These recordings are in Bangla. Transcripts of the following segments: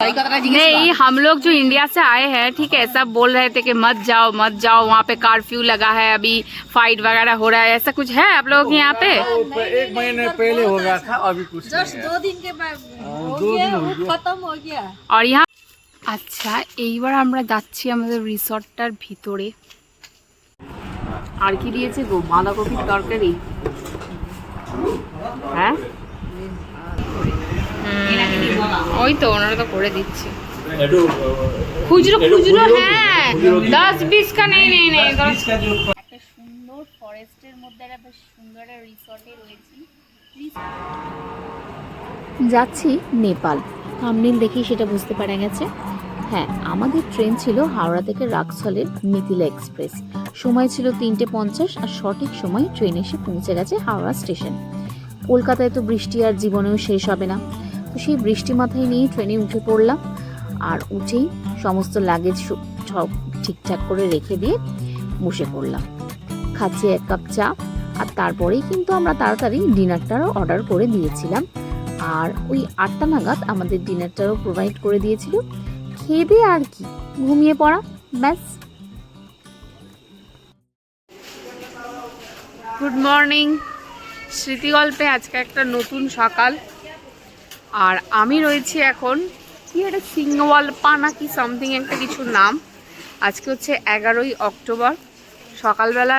नहीं हम लोग जो इंडिया से आए हैं ठीक है सब बोल रहे थे कि मत जाओ मत जाओ वहाँ पे कर्फ्यू लगा है अभी फाइट वगैरह हो रहा है ऐसा कुछ है आप लोग के यहाँ पे एक महीने पहले हो गया था अभी कुछ जस्ट नहीं है। दो दिन के बाद हो दो गया दिन हो वो गया। खत्म हो गया আর ইহা আচ্ছা এইবার আমরা যাচ্ছি আমাদের রিসর্টটার ভিতরে আর কি দিয়েছে গো বাঁধাকপির তরকারি হ্যাঁ হুম, ওই তো ওনারা তো করে দিচ্ছে। খুচরো খুচরো হ্যাঁ দশ বিশ কা নেই নেই নেই একটা সুন্দর ফরেস্টের মধ্যে একটা বেশ সুন্দর রিসর্টে রয়েছি। যাচ্ছি নেপাল। থামনেল দেখেই সেটা বুঝতে পারা গেছে। হ্যাঁ আমাদের ট্রেন ছিল হাওড়া থেকে রাক্সলের মিথিলা এক্সপ্রেস সময় ছিল তিনটে পঞ্চাশ আর সঠিক সময় ট্রেন এসে পৌঁছে গেছে হাওড়া স্টেশন কলকাতায় তো বৃষ্টি আর জীবনেও শেষ হবে না। তো সেই বৃষ্টি মাথায় নিয়ে ট্রেনে উঠে পড়লাম। আর উঠেই সমস্ত লাগেজ সব ঠিকঠাক করে রেখে দিয়ে বসে পড়লাম। খাচ্ছি এক কাপ চা, আর তারপরেই কিন্তু আমরা তাড়াতাড়ি ডিনারটারও অর্ডার করে দিয়েছিলাম। আর ওই আটটা নাগাদ আমাদের ডিনারটারও প্রোভাইড করে দিয়েছিল। খেয়ে আর কি, ঘুমিয়ে পড়া, ব্যাস। গুড মর্নিং স্মৃতিগল্পে আজকে একটা নতুন সকাল। আর আমি রয়েছি এখন, কি একটা সিংওয়ালপা নাকি সামথিং একটা কিছু নাম। আজকে হচ্ছে এগারোই অক্টোবর। সকালবেলা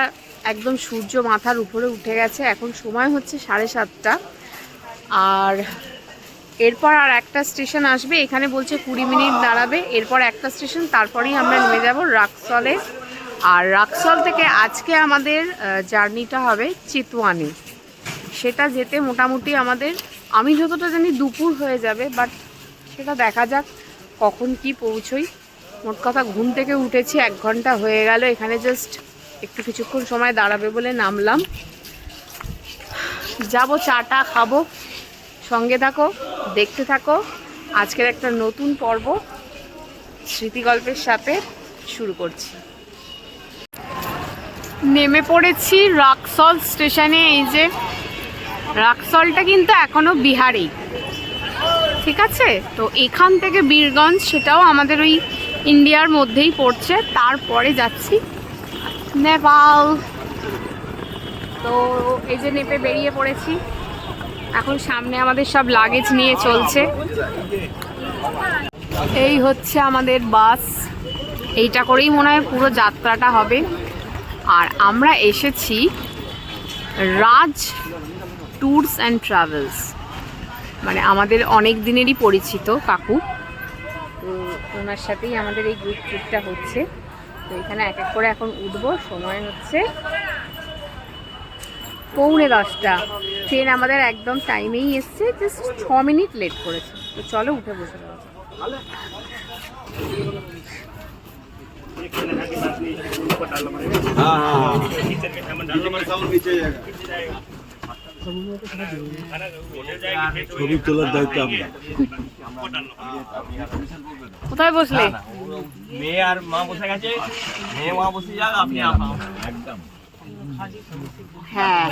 একদম সূর্য মাথার উপরে উঠে গেছে। এখন সময় হচ্ছে সাড়ে সাতটা। আর এরপর আর একটা স্টেশন আসবে, এখানে বলছে কুড়ি মিনিট দাঁড়াবে। এরপর একটা স্টেশন, তারপরেই আমরা নেমে যাব রাক্সলে। আর রাক্সল থেকে আজকে আমাদের জার্নিটা হবে চিতওয়ানি। সেটা যেতে মোটামুটি আমাদের আমি যতটা জানি দুপুর হয়ে যাবে বাট সেটা দেখা যাক কখন কি পৌঁছই। মোট কথা ঘুম থেকে উঠেছি, এক ঘণ্টা হয়ে গেল, এখানে জাস্ট একটু কিছুক্ষণ সময় দাঁড়াবে বলে নামলাম। যাব চাটা খাব, সঙ্গে থাকো, দেখতে থাকো। আজকের একটা নতুন পর্ব স্মৃতিগল্পের সাথে শুরু করছি। নেমে পড়েছি রাক্সল স্টেশনে, এই যে রাক্সলটা কিন্তু এখনও বিহারেই। ঠিক আছে? তো এখান থেকে বীরগঞ্জ, সেটাও আমাদের ওই ইন্ডিয়ার মধ্যেই পড়ছে। তারপরে যাচ্ছি নেপাল। তো এই যে নেপে বেরিয়ে পড়েছি। এখন সামনে আমাদের সব লাগেজ নিয়ে চলছে। এই হচ্ছে আমাদের বাস। এইটা করেই মনে হয় পুরো যাত্রাটা হবে। আর আমরা এসেছি রাজ ট্যুরস অ্যান্ড ট্রাভেলস মানে আমাদের অনেক দিনেরই পরিচিত কাকু। তো ওনার সাথেই আমাদের এই গ্রুপ ট্রিপটা হচ্ছে। তো এখানে এক এক করে এখন উঠবো। সময় হচ্ছে পৌনে দশটা। ট্রেন আমাদের একদম টাইমেই এসছে জাস্ট ছ মিনিট লেট করেছে। তো চলো উঠে বসে যাওয়া যাক। ছবি তোলার দায়িত্ব আপনার কোথায় বসলে? মেয়ে আর মা বসে গেছে। মেয়ে মা বসে যাক আপনি একদম। হ্যাঁ।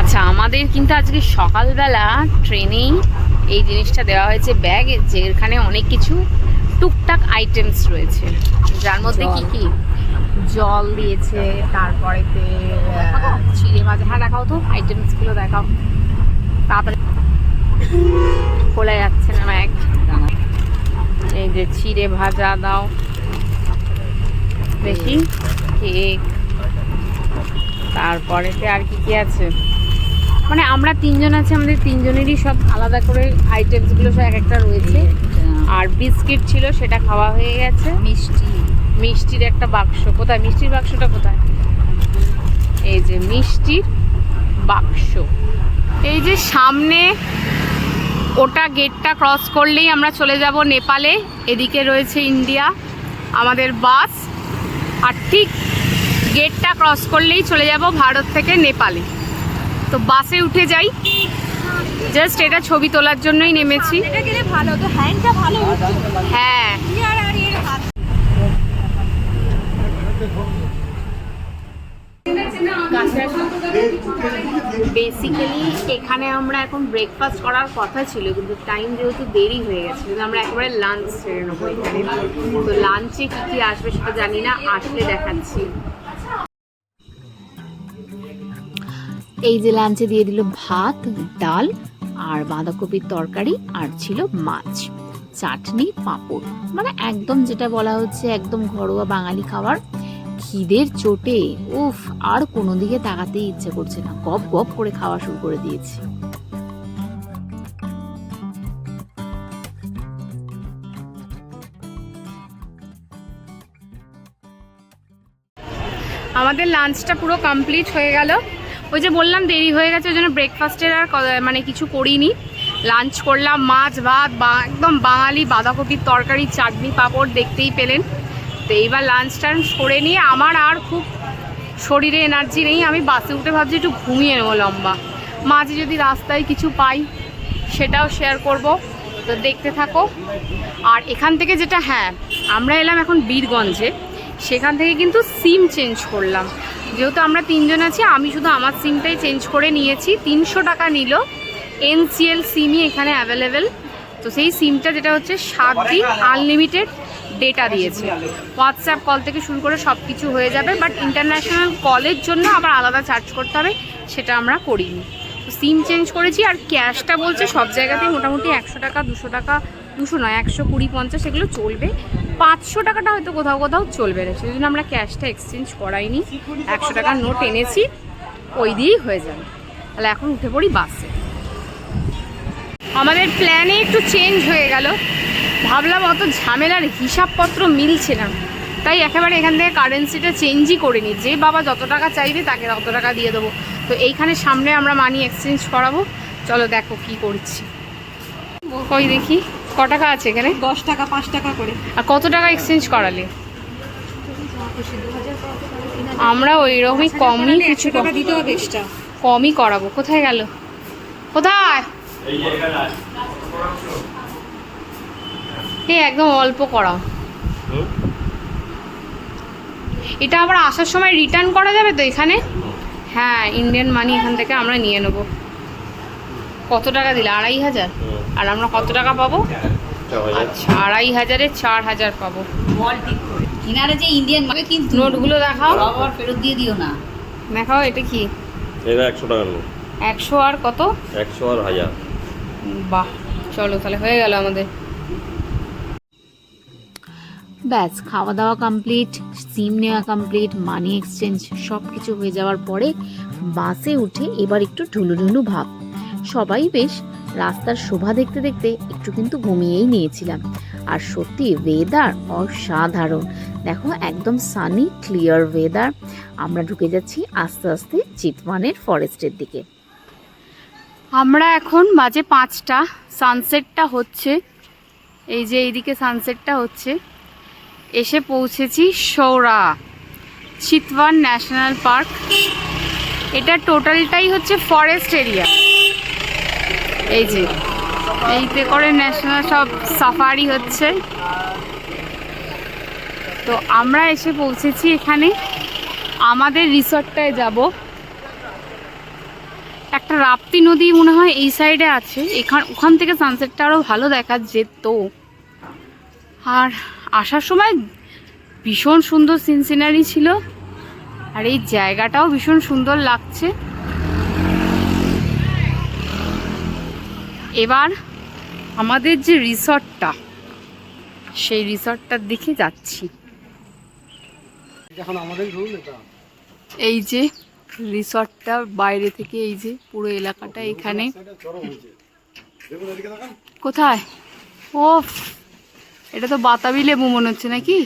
আচ্ছা আমাদের কিন্তু আজকে সকালবেলা ট্রেনেই এই জিনিসটা দেওয়া হয়েছে ব্যাগ যেখানে অনেক কিছু টুকটাক আইটেমস রয়েছে। যার মধ্যে কি কি? জল দিয়েছে তারপরেতে আহ, চিড়ে ভাজা হ্যাঁ দেখাও তো আইটেমসগুলো দেখাও। তারপরে খোলা যাচ্ছে না এক এই যে চিড়ে ভাজা দাও। বেশি কেক তারপরেতে আর কি কি আছে? মানে আমরা তিনজন আছি আমাদের তিনজনেরই সব আলাদা করে আইটেমসগুলো সব এক একটা রয়েছে। আর বিস্কিট ছিল সেটা খাওয়া হয়ে গেছে। মিষ্টি। মিষ্টির একটা বাক্স। কোথায়? মিষ্টির বাক্সটা কোথায়? এই যে মিষ্টির বাক্স। এই যে সামনে ওটা গেটটা ক্রস করলেই আমরা চলে যাব নেপালে। এদিকে রয়েছে ইন্ডিয়া আমাদের বাস। আর ঠিক গেটটা ক্রস করলেই চলে যাব ভারত থেকে নেপালে। তো বাসে উঠে যাই। জাস্ট এটা ছবি তোলার জন্যই নেমেছি। এটা গেলে ভালো তো হ্যান্ডটা ভালো হ্যাঁ। বেসিক্যালি এখানে আমরা এখন ব্রেকফাস্ট করার কথা ছিল কিন্তু টাইম যেহেতু দেরি হয়ে গেছে কিন্তু আমরা একেবারে লাঞ্চ সেরে নেব এখানে। তো লাঞ্চে কী কী আসবে সেটা জানি না আসলে দেখাচ্ছি। এই যে লাঞ্চে দিয়ে দিল ভাত ডাল আর বাঁধাকপির তরকারি আর ছিল মাছ। চাটনি, পাঁপড়। মানে একদম যেটা বলা হচ্ছে একদম ঘরোয়া বাঙালি খাবার। খিদের চোটে, উফ, আর কোনো দিকে তাকাতেই ইচ্ছে করছে না। গপ গপ করে খাওয়া শুরু করে দিয়েছি। আমাদের লাঞ্চটা পুরো কমপ্লিট হয়ে গেল। ওই যে বললাম, দেরি হয়ে গেছে, ওই জন্য ব্রেকফাস্টের আর মানে কিছু করিনি। লাঞ্চ করলাম, মাছ, ভাত, বা একদম বাঙালি বাঁধাকপির তরকারি, চাটনি, পাঁপড় দেখতেই পেলেন। তো এইবার লাঞ্চ টাঞ্চ করে নিয়ে আমার আর খুব শরীরে এনার্জি নেই, আমি বাসে উঠে ভাবছি একটু ঘুমিয়ে নেব লম্বা। মাঝে যদি রাস্তায় কিছু পাই, সেটাও শেয়ার করব। তো দেখতে থাকো। আর এখান থেকে যেটা হ্যাঁ আমরা এলাম এখন বীরগঞ্জে। সেখান থেকে কিন্তু সিম চেঞ্জ করলাম। যেহেতু আমরা তিনজন আছি, আমি শুধু আমার সিমটাই চেঞ্জ করে নিয়েছি। তিনশো টাকা নিল এনসিএল সিমই এখানে অ্যাভেলেবেল তো সেই সিমটা যেটা হচ্ছে সাত দিন আনলিমিটেড ডেটা দিয়েছে। হোয়াটসঅ্যাপ কল থেকে শুরু করে সব কিছু হয়ে যাবে বাট ইন্টারন্যাশনাল কলের জন্য আবার আলাদা চার্জ করতে হবে, সেটা আমরা করিনি। তো সিম চেঞ্জ করেছি আর ক্যাশটা বলছে সব জায়গাতেই মোটামুটি একশো টাকা, দুশো টাকা, দুশো নয়, একশো কুড়ি, পঞ্চাশ, এগুলো চলবে। পাঁচশো টাকাটা হয়তো কোথাও কোথাও চলবে না, সেই জন্য আমরা ক্যাশটা এক্সচেঞ্জ করাইনি। একশো টাকার নোট এনেছি, ওই দিয়েই হয়ে যাবে। তাহলে এখন উঠে পড়ি বাসে আমাদের প্ল্যানে একটু চেঞ্জ হয়ে গেল। ভাবলাম অত ঝামেলার হিসাবপত্র মিলছে না। তাই একেবারে এখান থেকে কারেন্সিটা চেঞ্জই করে নিই যে বাবা যত টাকা চাইবে তাকে তত টাকা দিয়ে দেবো। তো এইখানে সামনে আমরা মানি এক্সচেঞ্জ করাবো। চলো দেখো কি করছি। কই দেখি? ক টাকা আছে এখানে? দশ টাকা পাঁচ টাকা করে। আর কত টাকা এক্সচেঞ্জ করালে? আমরা ওই রকমই কমই কিছু টাকা দিতে হবে এক্সট্রা কমই করাবো। কোথায় গেল? কোথায়? এই একদম অল্প করা এটা আবার আসার সময় রিটার্ন করা যাবে তো এখানে? হ্যাঁ ইন্ডিয়ান মানি এখান থেকে আমরা নিয়ে নেব। কত টাকা দিলে? আড়াই হাজার? আর আমরা কত টাকা পাবো? আচ্ছা আড়াই হাজারে চার হাজার পাবো কিনারে যে ইন্ডিয়ান মার্কে কিন্তু নোটগুলো দেখাও। আবার ফেরত দিয়ে দিও না। দেখাও এটা কি? এটা একশো টাকার নোট। একশো আর কত? একশো আর হাজার। বাহ চলো তাহলে হয়ে গেল আমাদের। ব্যাস খাওয়া দাওয়া কমপ্লিট সিম নেওয়া কমপ্লিট মানি এক্সচেঞ্জ সব কিছু হয়ে যাওয়ার পরে বাসে উঠে এবার একটু ঢুলুঢুলু ভাব। সবাই বেশ রাস্তার শোভা দেখতে দেখতে একটু কিন্তু ঘুমিয়েই নিয়েছিলাম। আর সত্যি ওয়েদার অসাধারণ। দেখো, একদম সানি ক্লিয়ার ওয়েদার আমরা ঢুকে যাচ্ছি আস্তে আস্তে চিতওয়ানের ফরেস্টের দিকে। আমরা এখন বাজে পাঁচটা। সানসেটটা হচ্ছে। এই যে এইদিকে সানসেটটা হচ্ছে। এসে পৌঁছেছি সৌরা চিতওয়ান ন্যাশনাল পার্ক। এটা টোটালটাই হচ্ছে ফরেস্ট এরিয়া এই যে, এইতে করে ন্যাশনাল সব সাফারি হচ্ছে। তো আমরা এসে পৌঁছেছি এখানে। আমাদের রিসর্টটায় যাব। একটা রাপ্তি নদী মনে হয় এই সাইডে আছে। এখান, ওখান থেকে সানসেটটা আরও ভালো দেখা যেত। আর আসার সময় ভীষণ সুন্দর সিন সিনারি ছিল। আর এই জায়গাটাও ভীষণ সুন্দর লাগছে। এবার আমাদের যে রিসর্টটা সেই রিসর্টটার দিকে যাচ্ছি। এই যে রিসর্টটা বাইরে থেকে এই যে পুরো এলাকাটা এখানে। কোথায়? ও এটা তো বাতাবি লেবু মনে হচ্ছে নাকি?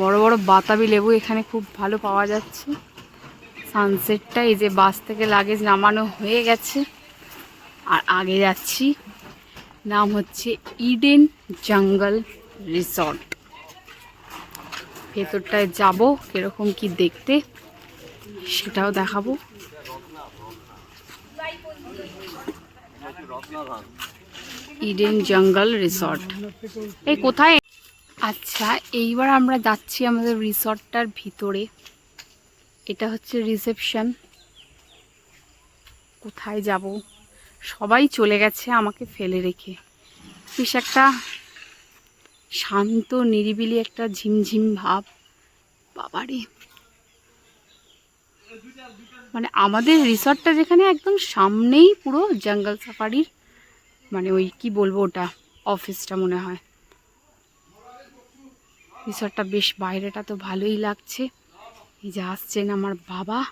বড় বড় বাতাবি লেবু এখানে খুব ভালো পাওয়া যাচ্ছে। সানসেটটা এই যে বাস থেকে লাগেজ নামানো হয়ে গেছে। আর আগে যাচ্ছি। নাম হচ্ছে ইডেন জঙ্গল রিসর্ট। ভেতরটায় যাব, কীরকম কি দেখতে, সেটাও দেখাবো। ইডেন জঙ্গল রিসর্ট। এই কোথায়? আচ্ছা এইবার আমরা যাচ্ছি আমাদের রিসর্টটার ভিতরে। এটা হচ্ছে রিসেপশন। কোথায় যাব? সবাই চলে গেছে আমাকে ফেলে রেখে। বেশ একটা শান্ত, নিরিবিলি একটা ঝিমঝিম ভাব। বাবারে। মানে আমাদের রিসর্টটা যেখানে একদম সামনেই পুরো জঙ্গল সাফারির মানে ওই কি বলব ওটা, অফিসটা মনে হয়। রিসর্টটা বেশ বাইরেটা তো ভালোই লাগছে। এই যে আসছেন আমার বাবা।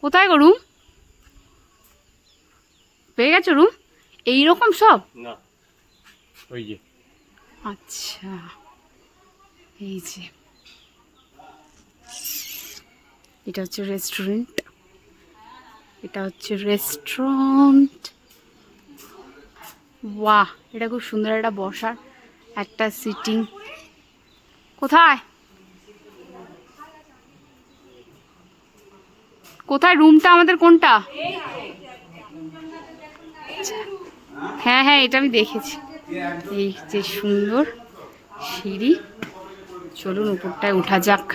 কোথায় গো রুম? পেয়ে গেছো রুম এইরকম সব? না। ওই যে। আচ্ছা। এই যে। এটা হচ্ছে রেস্টুরেন্ট এটা হচ্ছে রেস্টুরেন্ট বাহ এটা খুব সুন্দর একটা বসার একটা সিটিং কোথায়? কোথায়? রুমটা আমাদের কোনটা? হ্যাঁ হ্যাঁ এটা আমি দেখেছি। এই যে সুন্দর সিঁড়ি। চলুন, উপরটায় ওঠা যাক।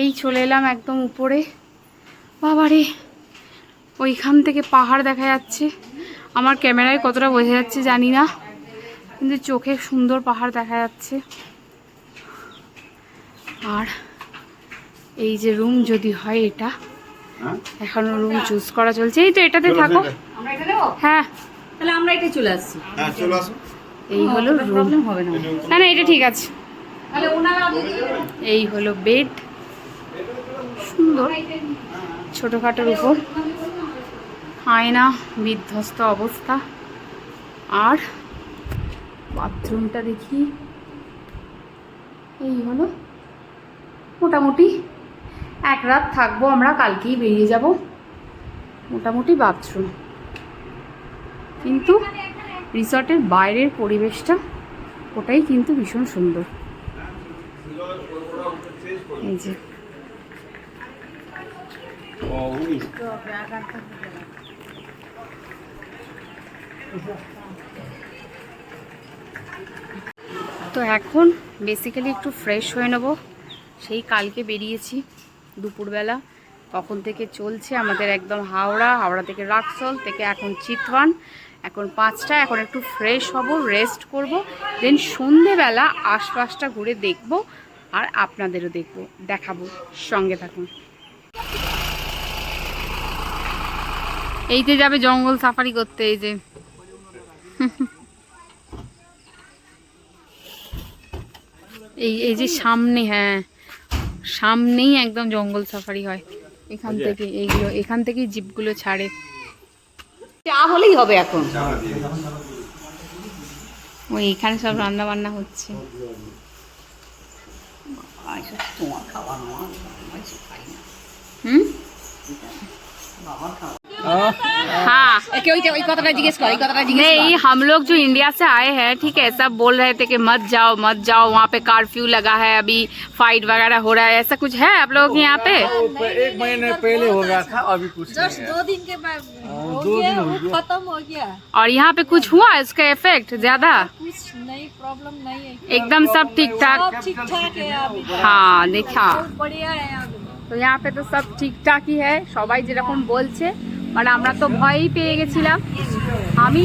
এই চলে এলাম একদম উপরে। বাবারে, ওইখান থেকে পাহাড় দেখা যাচ্ছে। আমার ক্যামেরায় কতটা বোঝা যাচ্ছে জানি না, কিন্তু চোখে সুন্দর পাহাড় দেখা যাচ্ছে। আর এই যে রুম যদি হয় এটা এখনও রুম চুজ করা চলছে। এই তো এটাতে থাকো। এটা হ্যাঁ। তাহলে আমরা এটাই চলে আসছি। এই হলো রুম প্রবলেম হবে না। না না এটা ঠিক আছে। তাহলে ওনারা এই হলো বেড সুন্দর। ছোটোখাটোর উপর। আয়না বিধ্বস্ত অবস্থা। আর বাথরুমটা দেখি। এই হলো মোটামুটি। এক রাত থাকব আমরা, কালকেই বেরিয়ে যাব। মোটামুটি বাথরুম। কিন্তু রিসর্টের বাইরের পরিবেশটা, ওটাই কিন্তু ভীষণ সুন্দর। এই যে। তো এখন বেসিক্যালি একটু ফ্রেশ হয়ে নেব। সেই কালকে বেরিয়েছি। দুপুরবেলা। তখন থেকে চলছে আমাদের একদম হাওড়া হাওড়া থেকে রাক্সল থেকে এখন চিতওয়ান। এখন পাঁচটা, এখন একটু ফ্রেশ হব রেস্ট করব। দেন সন্ধেবেলা আশপাশটা ঘুরে দেখব আর আপনাদেরও দেখব, দেখাবো, সঙ্গে থাকুন। এই যে যাবে জঙ্গল সাফারি করতে, এই যে। এই এই যে সামনে হ্যাঁ। সামনেই একদম জঙ্গল সাফারি হয়। এখান থেকে এইগুলো এখান থেকেই জীবগুলো ছাড়ে। চা হলেই হবে এখন। ওই এখানে সব রান্না বান্না হচ্ছে হুম? हाँ একে ওই ওই কথাটা জিজ্ঞেস কর এই কথাটা জিজ্ঞেস नहीं हम लोग जो इंडिया से आए हैं ठीक है सब बोल रहे थे कि मत जाओ मत जाओ वहाँ पे कर्फ्यू लगा है अभी फाइट वगैरह हो रहा है ऐसा कुछ है आप लोगों के यहाँ पे वो एक महीने पहले हो गया था अभी कुछ नहीं है। दो दिन के बाद हाँ, दो दिन हो गया खत्म हो गया और यहाँ पे कुछ हुआ इसका इफेक्ट ज्यादा कुछ नहीं प्रॉब्लम नहीं है एकदम सब ठीक ठाक सब ठीक ठाक है अभी हाँ देखा बहुत बढ़िया है अभी তো यहाँ पे তো সব ঠিকঠাকই হ্যাঁ সবাই যেরকম বলছে মানে আমরা তো ভয়ই পেয়ে গেছিলাম। আমি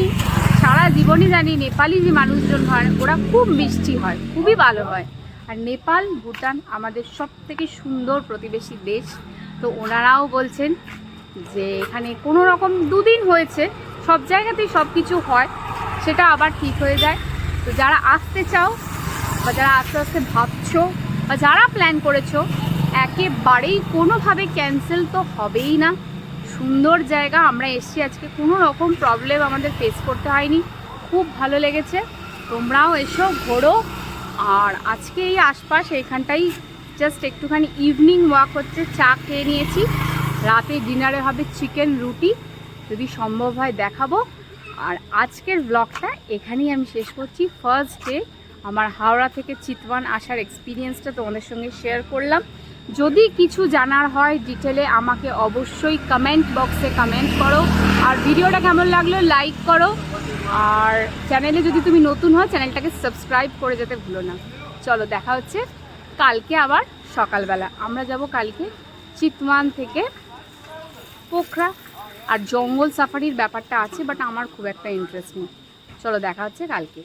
সারা জীবনই জানি নেপালি যে মানুষজন হয়, ওরা খুব মিষ্টি হয়, খুবই ভালো হয়। আর নেপাল, ভুটান আমাদের সব থেকে সুন্দর প্রতিবেশী দেশ। তো ওনারাও বলছেন যে এখানে কোনো রকম দুদিন হয়েছে, সব জায়গাতেই সব কিছু হয়, সেটা আবার ঠিক হয়ে যায়। তো যারা আসতে চাও বা যারা আস্তে আস্তে ভাবছ বা যারা প্ল্যান করেছ, একেবারেই কোনোভাবে ক্যান্সেল তো হবেই না। সুন্দর জায়গা, আমরা এসছি আজকে। কোনো রকম প্রবলেম আমাদের ফেস করতে হয়নি। খুব ভালো লেগেছে। তোমরাও এসো, ঘোরো। আর আজকে এই আশপাশ, এখানটাই জাস্ট একটুখানি ইভিনিং ওয়াক হচ্ছে। চা খেয়ে নিয়েছি। রাতে ডিনারে হবে চিকেন রুটি। যদি সম্ভব হয় দেখাবো। আর আজকের ব্লগটা এখানেই আমি শেষ করছি। ফার্স্ট ডে আমার হাওড়া থেকে চিতওয়ান আসার এক্সপিরিয়েন্সটা তোমাদের সঙ্গে শেয়ার করলাম। যদি কিছু জানার হয় ডিটেলে আমাকে অবশ্যই কমেন্ট বক্সে কমেন্ট করো। আর ভিডিওটা কেমন লাগল লাইক করো। আর চ্যানেলে যদি তুমি নতুন হও চ্যানেলটাকে সাবস্ক্রাইব করে যেতে ভুলো না। চলো, দেখা হচ্ছে কালকে আবার সকালবেলা। আমরা যাব কালকে চিতমান থেকে পোখরা। আর জঙ্গল সাফারির ব্যাপারটা আছে বাট আমার খুব একটা ইন্টারেস্ট নেই। চলো, দেখা হচ্ছে কালকে।